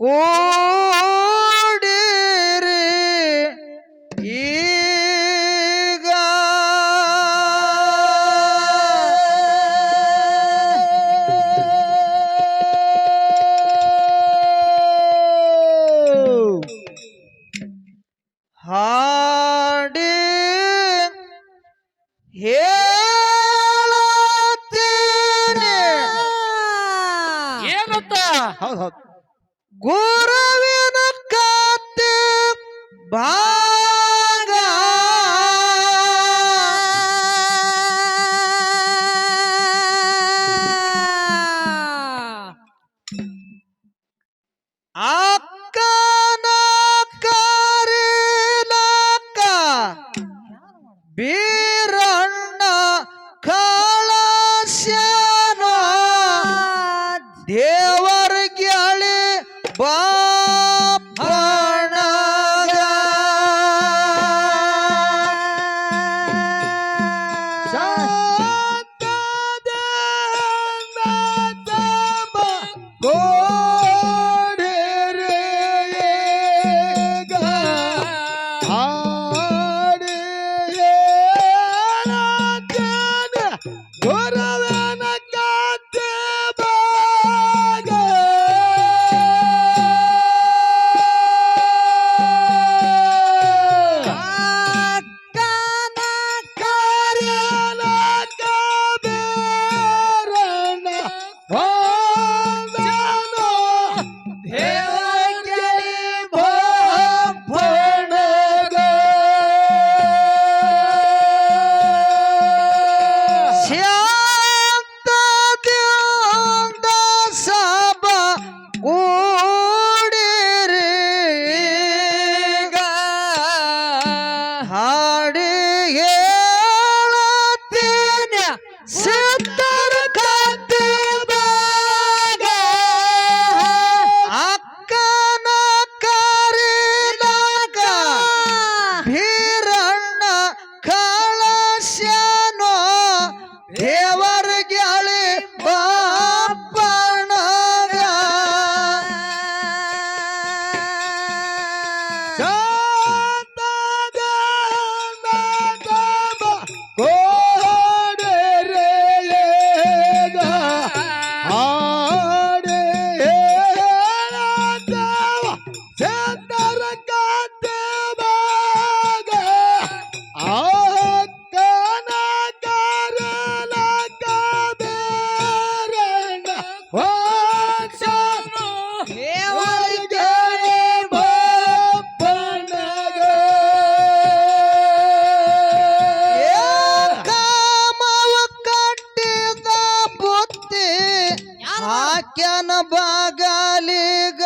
ಕೂಡಿರಿ ಈಗ. ಹಾಡಿ ಏನಂತ ಹೌದು ಹೌದು. ಗುರುವಿನ ಕಾತೆ ಬಾ Bye. ಹೇಳತೀನಿ ಸಿದ್ಧ ಹಾಕ್ಯಾನ ಬಾಗಾಲಿಗ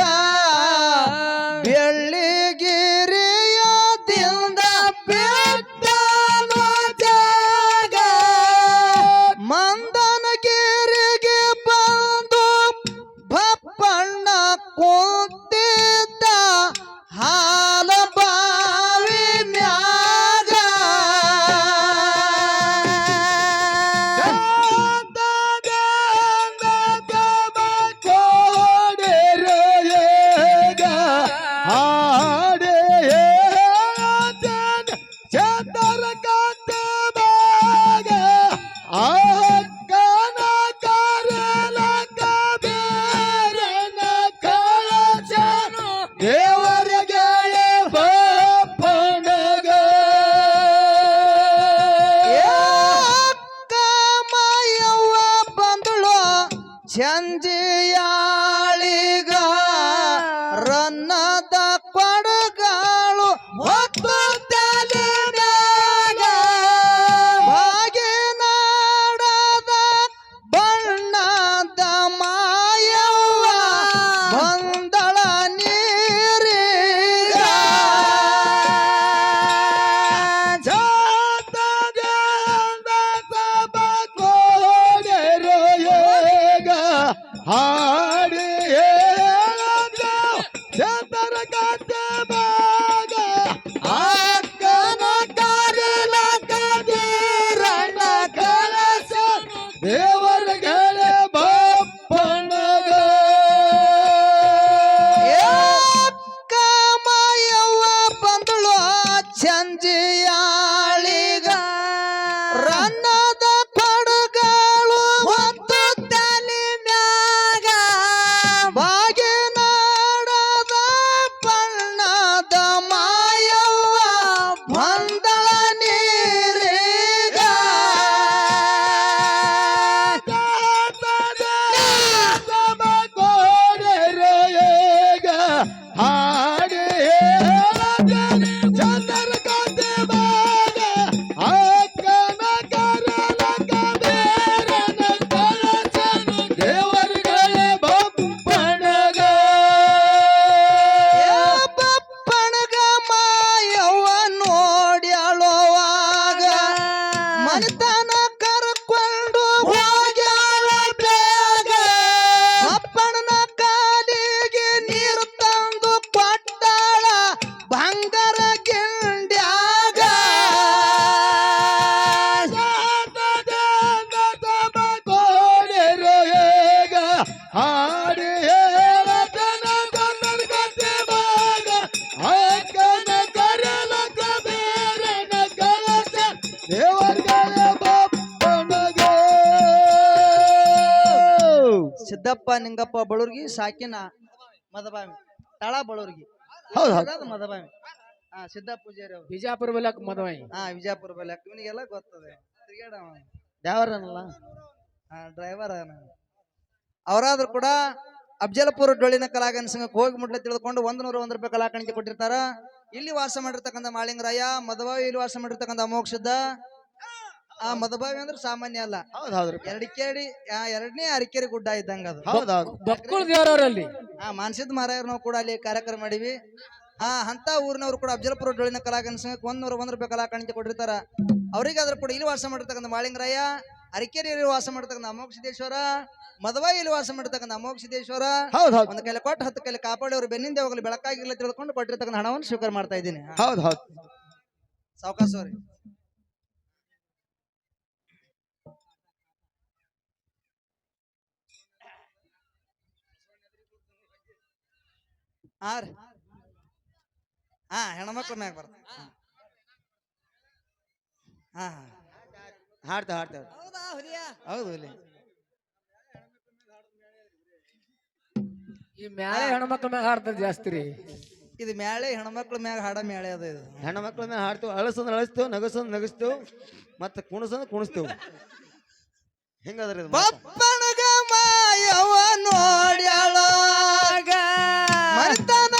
ರನ್ನದ ಕೊಡಗಾಳು ಹೊತ್ತು ಸಿದ್ದಪ್ಪ ನಿಂಗಪ್ಪ ಬಳುರ್ಗಿ ಸಾಕಿನ ಮದಬಾವಿ ತಳ ಬಳುರ್ಗಿ ಹೌದು ಹೌದು. ಮದಬಾವಿ ಹಾ ಸಿದ್ದಪ್ಪ ಪೂಜಾರಿ ಅವ್ರು. ಬಿಜಾಪುರ ಬಲಕ್ ಮದುವೆ ಹಾ ವಿಜಯಪುರ ಬೆಲೆ ಇವನಿಗೆಲ್ಲ ಗೊತ್ತದೆ. ತಿರ್ಗಾಡವ ಡ್ರೈವರನಲ್ಲ? ಹಾ ಡ್ರೈವರ್ ಅವರಾದ್ರೂ ಕೂಡ ಅಬ್ಜಲ್ಪುರ ಡೊಳ್ಳಿನ ಕಲಾಗನ ಸಂಘಕ್ಕೆ ಹೋಗಿ ಮುಟ್ಲೆ ತಿಳಿದುಕೊಂಡು ಒಂದ್ ನೂರ ಒಂದ್ ರೂಪಾಯಿ ಕಲಾಕಾಣಿಕೆ ಕೊಟ್ಟಿರ್ತಾರ. ಇಲ್ಲಿ ವಾಸ ಮಾಡಿರ್ತಕ್ಕಂಥ ಮಾಳಿಂಗರಾಯ ಮದಬಾವಿ ಇಲ್ಲಿ ವಾಸ ಮಾಡಿರ್ತಕ್ಕಂಥ ಅಮೋಕ್ಷದ ಆ ಮದಭಾವಿ ಅಂದ್ರೆ ಸಾಮಾನ್ಯ ಅಲ್ಲ. ಹೌದು ಹೌದು ಎರಡಿಕೇಡಿ ಆ, ಎರಡನೇ ಅರಿಕೇರಿ ಗುಡ್ಡ ಇದ್ದಂಗ ಅದು. ಹೌದು ಹೌದು ಬಕ್ಕುಳ ದೇವರವರಲ್ಲಿ? ಆ ಮಾನಸಿದ ಮಾರಾಯರ್ ನಾವು ಕೂಡ ಅಲ್ಲಿ ಕಾರ್ಯಕ್ರಮ ಮಾಡಿವಿ. ಆ ಅಂತ ಊರಿನವರು ಕೂಡ ಅಫಜಲ್ಪುರ ಡೊಳಿನ ಕಲಾಗನ ಸಂಘಕ್ಕೆ ಒಂದ್ನೂರ ಒಂದ್ ರೂಪಾಯಿ ಕಲಾಕಾಣಿಕೆ ಕೊಟ್ಟಿರ್ತಾರ. ಅದ್ರ ಕೂಡ ಇಲ್ಲಿ ವಾಸ ಮಾಡಿರ್ತಕ್ಕಂಥ ಮಾಳಿಂಗರಾಯ ಅರಿಕೆರೆಯಲ್ಲಿ ವಾಸ ಮಾಡ್ತಕ್ಕಂಥ ಅಮೋಘ ಸಿದ್ದೇಶ್ವರ ಮದವಾಯಿಯಲ್ಲಿ ವಾಸ ಮಾಡ್ತಕ್ಕಂಥ ಅಮೋಘ ಸಿದ್ದೇಶ್ವರ ಹೌದು ಹೌದು ಒಂದು ಕೈಲಿ ಕೊಟ್ಟು ಹತ್ತು ಕೈಲಿ ಕಾಪಾಡಿ ಅವರು ಬೆನ್ನಿಂದ ಹೋಗಲಿ ಬೆಳಕಾಗಿಲ್ಲ ತಿಳ್ಕೊಂಡು ಕೊಟ್ಟಿರ್ತಕ್ಕಂಥ ಹಣವನ್ನು ಸ್ವೀಕಾರ ಮಾಡ್ತಾ ಇದ್ದೀನಿ. ಹೌದು ಹೌದು ಸಾವಕಾಶ ಹಾ ರೀ. ಹಾ ಹೆಣ್ಮಕ್ಳ ಮ್ಯಾಗ ಬರ್ತ ಹಾ. ಹಾಡ್ತಾ ಹಾಡ್ತಾ ಹೌದು ಇಲ್ಲಿ ಈ ಮ್ಯಾಲೆ ಹೆಣ್ಮಕ್ಳ ಮ್ಯಾಗ ಹಾಡ್ತಾರೆ ಜಾಸ್ತಿ ರೀ. ಇದು ಮ್ಯಾಳೆ ಹೆಣ್ಮಕ್ಳ ಮ್ಯಾಗ ಹಾಡ ಮ್ಯಾಳೆ ಅದ ಇದು. ಹೆಣ್ಮಕ್ಳ ಮ್ಯಾಗ ಮೇಲೆ ಹಾಡ್ತೇವೆ ಅಳಸಂದ್ರೆ ಅಳಿಸ್ತೇವೆ ನಗಸಂದ್ರೆ ನಗಸ್ತೇವೆ ಮತ್ತೆ ಕುಣಸಂದ್ರೆ ಕುಣಿಸ್ತೇವೆ. ಹೆಂಗದ್ರಿ? ಬಪ್ಪನಗ ಮಾಯವ ನೋಡ್ಯಾಳಾಗ மறுத்தான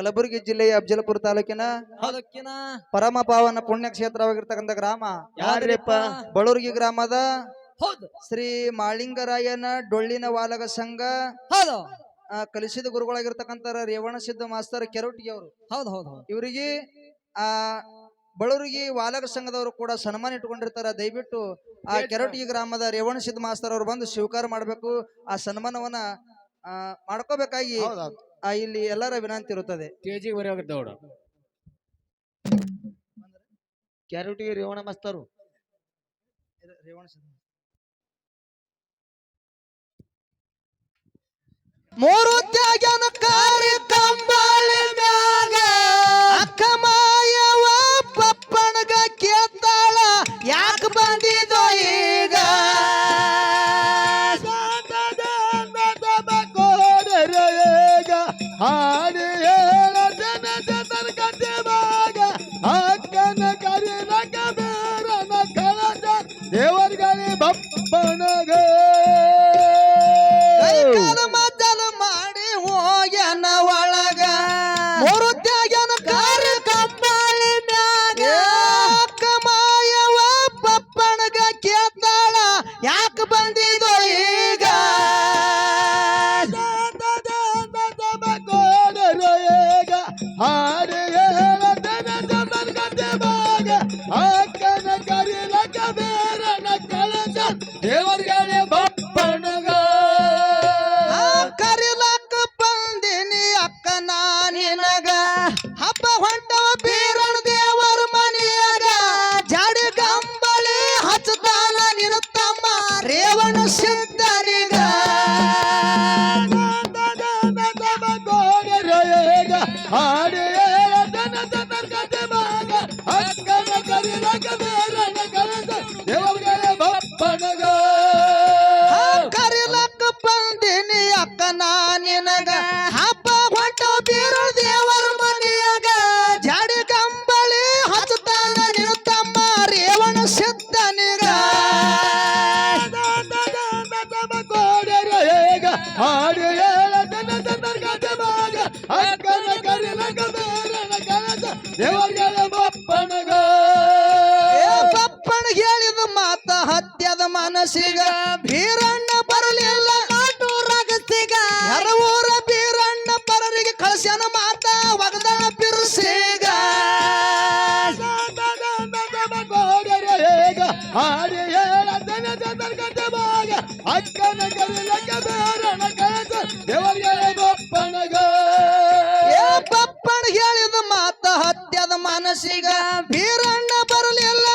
ಕಲಬುರಗಿ ಜಿಲ್ಲೆಯ ಅಫಜಲಪುರ ತಾಲೂಕಿನ ಪರಮ ಪಾವನ ಪುಣ್ಯ ಕ್ಷೇತ್ರವಾಗಿರ್ತಕ್ಕಂಥ ಗ್ರಾಮ ಯಾರಪ್ಪ ಬಳೂರ್ಗಿ ಗ್ರಾಮದ ಶ್ರೀ ಮಾಳಿಂಗರಾಯನ ಡೊಳ್ಳಿನ ವಾಲಗ ಸಂಘ. ಹೌದು. ಆ, ಕಲಿಸಿದ ಗುರುಗಳಾಗಿರ್ತಕ್ಕಂಥ ರೇವಣ ಸಿದ್ಧ ಮಾಸ್ತರ್ ಕೆರೋಟಿಗೆ ಅವರು. ಹೌದು ಹೌದು ಹೌದು. ಇವರಿಗೆ ಆ ಬಳೂರಿಗೆ ವಾಲಕ ಸಂಘದವರು ಕೂಡ ಸನ್ಮಾನ ಇಟ್ಕೊಂಡಿರ್ತಾರ ದಯವಿಟ್ಟು ಆ ಕೆರಟಿ ಗ್ರಾಮದ ರೇವಣ ಸಿದ್ಧ ಮಾಸ್ತರ್ ಅವರು ಬಂದು ಸ್ವೀಕಾರ ಮಾಡಬೇಕು. ಆ ಸನ್ಮಾನವನ್ನ ಆ, ಮಾಡ್ಕೋಬೇಕಾಗಿ ಆ, ಇಲ್ಲಿ ಎಲ್ಲರ ವಿನಂತಿ ಇರುತ್ತದೆ. ಸ್ಟೇಜಿಗೆ ಬರೀ ಹೋಗಿದ್ದ ನೋಡು ಕ್ಯಾರಿಟಿಗೆ ರೇವಣ ಮಸ್ತರು. ರೇವಣ ಮೂರು ತ್ಯಾಗನ मन करे नका देवर गाणी भप्पन घे. ಅಕ್ಕನ ಬೇರಣ ಬಪ್ಪಣಗ ಬಪ್ಪಣ ಹೇಳಿದ ಮಾತ ಹತ್ಯದ ಮನಸ್ಸಿಗ. ಬೀರಣ್ಣ ಬರಲಿಲ್ಲ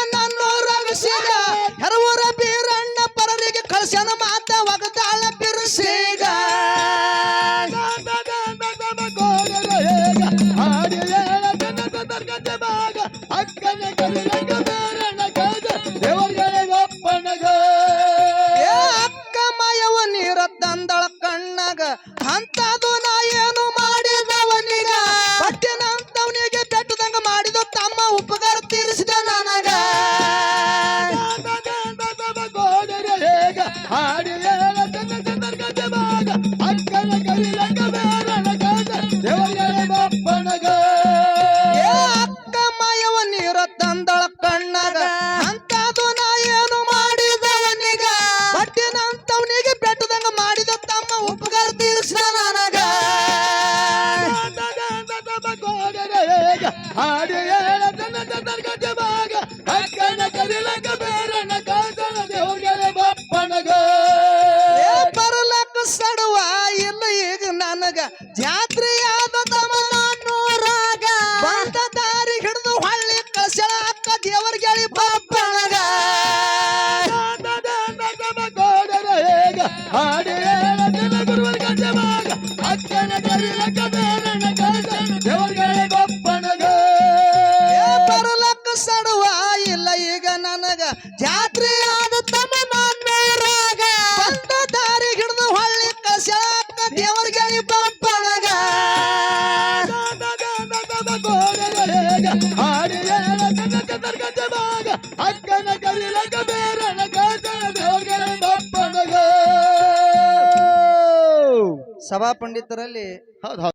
ಪಂಡಿತರಲ್ಲಿ ಹೌದು ಹೌದು.